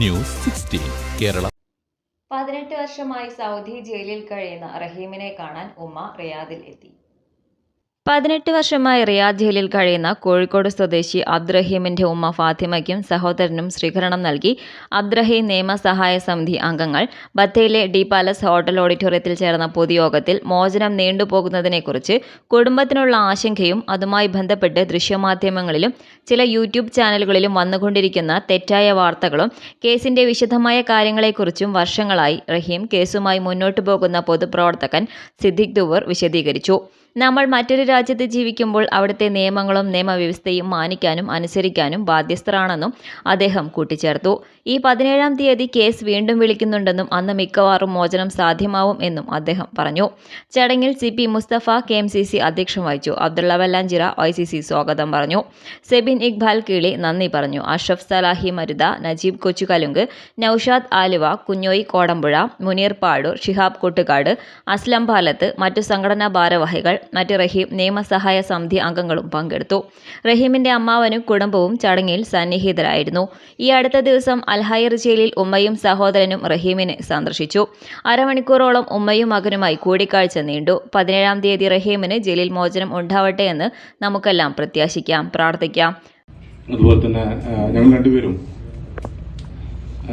News sixteen Kerala. പതിനെട്ട് വർഷമായി Saudi ജയിലിൽ കഴിയുന്ന റഹീമിനെ കാണാൻ ഉമ്മ റിയാദിൽ എത്തി. പതിനെട്ട് വർഷമായി റിയാദ് ജയിലിൽ കഴിയുന്ന കോഴിക്കോട് സ്വദേശി അബ്ദ്രഹീമിന്റെ ഉമ്മ ഫാത്തിമയ്ക്കും സഹോദരനും സ്വീകരണം നൽകി. അബ്ദ്രഹീം നിയമസഹായ സമിതി അംഗങ്ങൾ. ബത്തയിലെ ഡി പാലസ് ഹോട്ടൽ ഓഡിറ്റോറിയത്തിൽ ചേർന്ന പൊതുയോഗത്തിൽ മോചനം നീണ്ടുപോകുന്നതിനെക്കുറിച്ച് കുടുംബത്തിനുള്ള ആശങ്കയും അതുമായി ബന്ധപ്പെട്ട് ദൃശ്യമാധ്യമങ്ങളിലും ചില യൂട്യൂബ് ചാനലുകളിലും വന്നുകൊണ്ടിരിക്കുന്ന തെറ്റായ വാർത്തകളും കേസിന്റെ വിശദമായ കാര്യങ്ങളെക്കുറിച്ചും വർഷങ്ങളായി റഹീം കേസുമായി മുന്നോട്ടു പോകുന്ന പൊതുപ്രവർത്തകൻ സിദ്ദിഖ് ദുവർ വിശദീകരിച്ചു. നമ്മൾ മറ്റൊരു രാജ്യത്ത് ജീവിക്കുമ്പോൾ അവിടുത്തെ നിയമങ്ങളും നിയമവ്യവസ്ഥയും മാനിക്കാനും അനുസരിക്കാനും ബാധ്യസ്ഥരാണെന്നും അദ്ദേഹം കൂട്ടിച്ചേർത്തു. ഈ പതിനേഴാം തീയതി കേസ് വീണ്ടും വിളിക്കുന്നുണ്ടെന്നും അന്ന് മിക്കവാറും മോചനം സാധ്യമാവും എന്നും അദ്ദേഹം പറഞ്ഞു. ചടങ്ങിൽ C P Mustafa K M C C അധ്യക്ഷം വഹിച്ചു. Abdulla Vallanchira I C C സ്വാഗതം പറഞ്ഞു. സെബിൻ ഇക്ബാൽ കീളി നന്ദി പറഞ്ഞു. അഷ്റഫ് സലാഹി മരുത നജീബ് കൊച്ചുകലുങ്ക് നൌഷാദ് ആലുവ കുഞ്ഞോയി കോടമ്പുഴ മുനീർ പാടൂർ ഷിഹാബ് കൊട്ടുകാട് അസ്ലം പാലത്ത് മറ്റു സംഘടനാ ഭാരവാഹികൾ മറ്റ് റഹീം നിയമസഹായ സമിതി അംഗങ്ങളും പങ്കെടുത്തു. റഹീമിന്റെ അമ്മാവനും കുടുംബവും ചടങ്ങിൽ സന്നിഹിതരായിരുന്നു. ഈ അടുത്ത ദിവസം അൽഹയർ ജയിലിൽ ഉമ്മയും സഹോദരനും റഹീമിനെ സന്ദർശിച്ചു. അരമണിക്കൂറോളം ഉമ്മയും മകനുമായി കൂടിക്കാഴ്ച നീണ്ടു. പതിനേഴാം തീയതി റഹീമിന് ജയിലിൽ മോചനം ഉണ്ടാവട്ടെ എന്ന് നമുക്കെല്ലാം പ്രത്യാശിക്കാം പ്രാർത്ഥിക്കാം. അതുപോലെ തന്നെ ഞങ്ങൾ രണ്ടുപേരും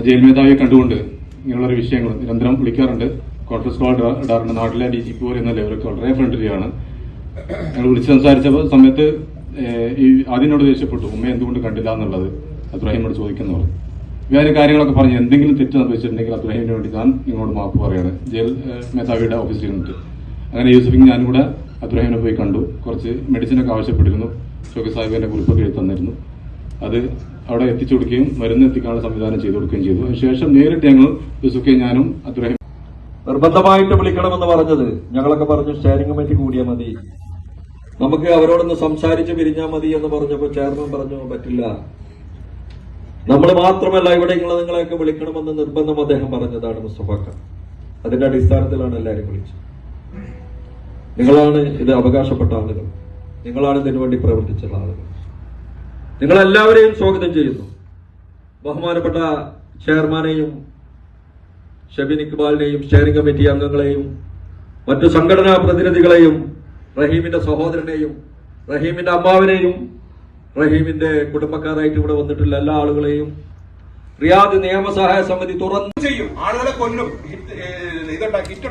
ജയിൽ മേധാവിയെ കണ്ടുകൊണ്ട് ഇങ്ങനെയുള്ള വിഷയങ്ങൾ നിരന്തരം വിളിക്കാറുണ്ട്. കോൺഫറൻസ് കോൾ ഇടാ- ഇടാറുണ്ട് നാട്ടിലെ ഡി ജി പി പോലെ എന്നല്ല ഇവരൊക്കെ വളരെ ഫ്രണ്ട്ലിയാണ് ഞങ്ങൾ വിളിച്ച് സംസാരിച്ച സമയത്ത് ഈ ആദ്യനോട് ദേഷ്യപ്പെട്ടു. ഉമ്മ എന്തുകൊണ്ട് കണ്ടില്ല എന്നുള്ളത് അബ്രാഹിമിനോട് ചോദിക്കുന്നു വേറെ കാര്യങ്ങളൊക്കെ പറഞ്ഞ് എന്തെങ്കിലും തെറ്റ് സംഭവിച്ചിട്ടുണ്ടെങ്കിൽ അബ്രാഹിമിന് വേണ്ടി ഞാൻ നിങ്ങളോട് മാപ്പ് പറയാണ്. ജയിൽ മേധാവിയുടെ ഓഫീസിൽ നിന്നിട്ട്. അങ്ങനെ യൂസഫിങ് ഞാനും കൂടെ അബ്രാഹിമിനെ പോയി കണ്ടു. കുറച്ച് മെഡിസിനൊക്കെ ആവശ്യപ്പെട്ടിരുന്നു. ഷോക്കി സാഹിബിന്റെ കുറിപ്പൊക്കെ എഴുതി തന്നിരുന്നു. അത് അവിടെ എത്തിച്ചു കൊടുക്കുകയും മരുന്ന് എത്തിക്കാനുള്ള സംവിധാനം ചെയ്തു കൊടുക്കുകയും ചെയ്തു. അതിനുശേഷം നേരിട്ട് ഞങ്ങൾ യൂസുഫിയും ഞാനും അബ്രാഹിം നിർബന്ധമായിട്ട് വിളിക്കണമെന്ന് പറഞ്ഞത് ഞങ്ങളൊക്കെ പറഞ്ഞു സ്റ്റാൻഡിംഗ് കമ്മിറ്റി കൂടിയാൽ മതി. നമുക്ക് അവരോടൊന്ന് സംസാരിച്ച് പിരിഞ്ഞാൽ മതി എന്ന് പറഞ്ഞപ്പോൾ ചെയർമാൻ പറഞ്ഞു പറ്റില്ല. നമ്മൾ മാത്രമല്ല ഇവിടെ ഇങ്ങനെ നിങ്ങളെയൊക്കെ വിളിക്കണമെന്ന് നിർബന്ധം അദ്ദേഹം പറഞ്ഞതാണ് മുസ്തഫാക്ക അതിന്റെ അടിസ്ഥാനത്തിലാണ് എല്ലാവരും വിളിച്ചത്. നിങ്ങളാണ് ഇത് അവകാശപ്പെട്ട ആളുകൾ. നിങ്ങളാണ് ഇതിനു വേണ്ടി പ്രവർത്തിച്ചുള്ള ആളുകൾ. നിങ്ങളെല്ലാവരെയും സ്വാഗതം ചെയ്യുന്നു. ബഹുമാനപ്പെട്ട ചെയർമാനെയും ഷബിൻ ഇക്ബാലിനെയും സ്റ്റിയറിംഗ് കമ്മിറ്റി അംഗങ്ങളെയും മറ്റു സംഘടനാ പ്രതിനിധികളെയും റഹീമിന്റെ സഹോദരനെയും റഹീമിന്റെ അമ്മാവിനെയും റഹീമിന്റെ കുടുംബക്കാരായിട്ട് ഇവിടെ വന്നിട്ടുള്ള എല്ലാ ആളുകളെയും റിയാദ് നിയമസഹായ സമിതി തുറന്നു ചെയ്യും? ആളുകളെ കൊല്ലും. ഇതുണ്ടാക്കി ഹിറ്റ്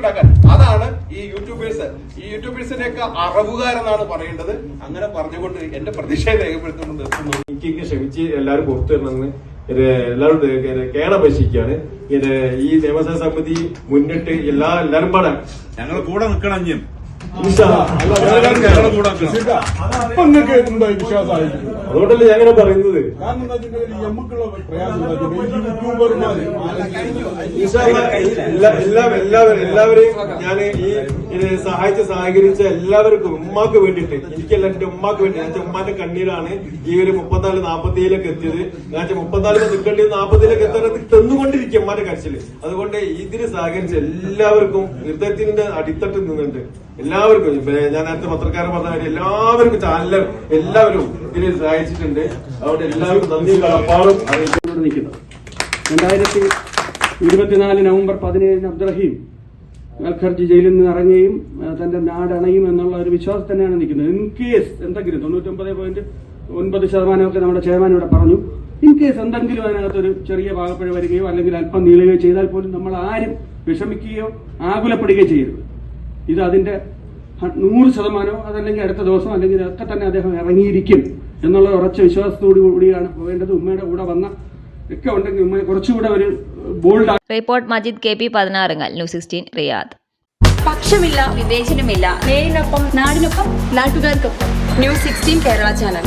അതാണ് ഈ യൂട്യൂബേഴ്സ്. ഈ യൂട്യൂബേഴ്സിന്റെ ഒക്കെ അറവുകാരെന്നാണ് പറയേണ്ടത്. അങ്ങനെ പറഞ്ഞുകൊണ്ട് എന്റെ പ്രതിഷേധം രേഖപ്പെടുത്തുന്നത് എനിക്ക് ക്ഷമിച്ച് എല്ലാവരും പുറത്തു വരണമെന്ന് ഇത് എല്ലാവരും കേണ പശിക്കാണ് ഈ നിയമസഭാ സമിതി മുന്നിട്ട് എല്ലാ എല്ലാരും പാടാൻ ഞങ്ങൾ കൂടെ നിൽക്കണം നിങ്ങൾക്ക് എന്തായി വിശ്വാസമായിരിക്കും അതുകൊണ്ടല്ലേ ഞാൻ അങ്ങനെ പറയുന്നത് എല്ലാവരും എല്ലാവരെയും ഞാൻ ഈ സഹായിച്ച് സഹകരിച്ച എല്ലാവർക്കും ഉമ്മാക്ക് വേണ്ടിട്ട് എനിക്കല്ല എന്റെ ഉമ്മാക്ക് വേണ്ടി എന്റെ ഉമ്മാന്റെ കണ്ണീരാണ് ഈ ഒരു മുപ്പത്തിനാല് നാപ്പത്തിയേഴിലേക്ക് എത്തിയത്. ഞാൻ മുപ്പത്തിനാലിന് നിൽക്കേണ്ടി നാപ്പത്തിലേക്ക് എത്താൻ തന്നുകൊണ്ടിരിക്കും ഉമ്മാന്റെ കരച്ചിൽ. അതുകൊണ്ട് ഇതിന് സഹകരിച്ച എല്ലാവർക്കും ഹൃദയത്തിന്റെ അടിത്തട്ട് നിന്നുണ്ട്. എല്ലാവർക്കും ഞാൻ നേരത്തെ പത്രക്കാരൻ പറഞ്ഞ കാര്യം എല്ലാവർക്കും ചാനലർ എല്ലാവരും ഇതിനെ സഹായിച്ചിട്ടുണ്ട്. അതുകൊണ്ട് എല്ലാവരും നന്ദി കടപ്പാടും. നിൽക്കുന്നത് രണ്ടായിരത്തി ഇരുപത്തിനാല് നവംബർ പതിനേഴിന് അബ്ദുറഹീം ഖർജി ജയിലിൽ നിന്ന് ഇറങ്ങുകയും തന്റെ തന്റെ നാടണയും എന്നുള്ള ഒരു വിശ്വാസം തന്നെയാണ് നിൽക്കുന്നത്. ഇൻ കേസ് എന്തെങ്കിലും തൊണ്ണൂറ്റൊമ്പത് പോയിന്റ് ഒൻപത് ശതമാനമൊക്കെ നമ്മുടെ ചെയർമാൻ ഇവിടെ പറഞ്ഞു. ഇൻ കേസ് എന്തെങ്കിലും അതിനകത്തൊരു ചെറിയ ഭാഗപ്പഴ വരികയോ അല്ലെങ്കിൽ അല്പം നീളുകയോ ചെയ്താൽ പോലും നമ്മൾ ആരും വിഷമിക്കുകയോ ആകുലപ്പെടുകയോ ചെയ്യരുത്. ഇത് അതിന്റെ നൂറ് ശതമാനമോ അതല്ലെങ്കിൽ അടുത്ത ദിവസം അല്ലെങ്കിൽ ഒക്കെ തന്നെ അദ്ദേഹം ഇറങ്ങിയിരിക്കും എന്നുള്ള ഉറച്ച വിശ്വാസത്തോടു കൂടിയാണ് പോകേണ്ടത്. ഉമ്മയുടെ കൂടെ വന്ന ഒക്കെ ഉണ്ടെങ്കിൽ ഉമ്മയെ കുറച്ചുകൂടെ ഒരു bold report Majid K P Pathinarungal news sixteen Riyadh. പക്ഷമില്ല വിവേചനമില്ല. നേരിനൊപ്പം നാടിനൊപ്പം നാട്ടുകാർക്കൊപ്പം. News sixteen Kerala channel.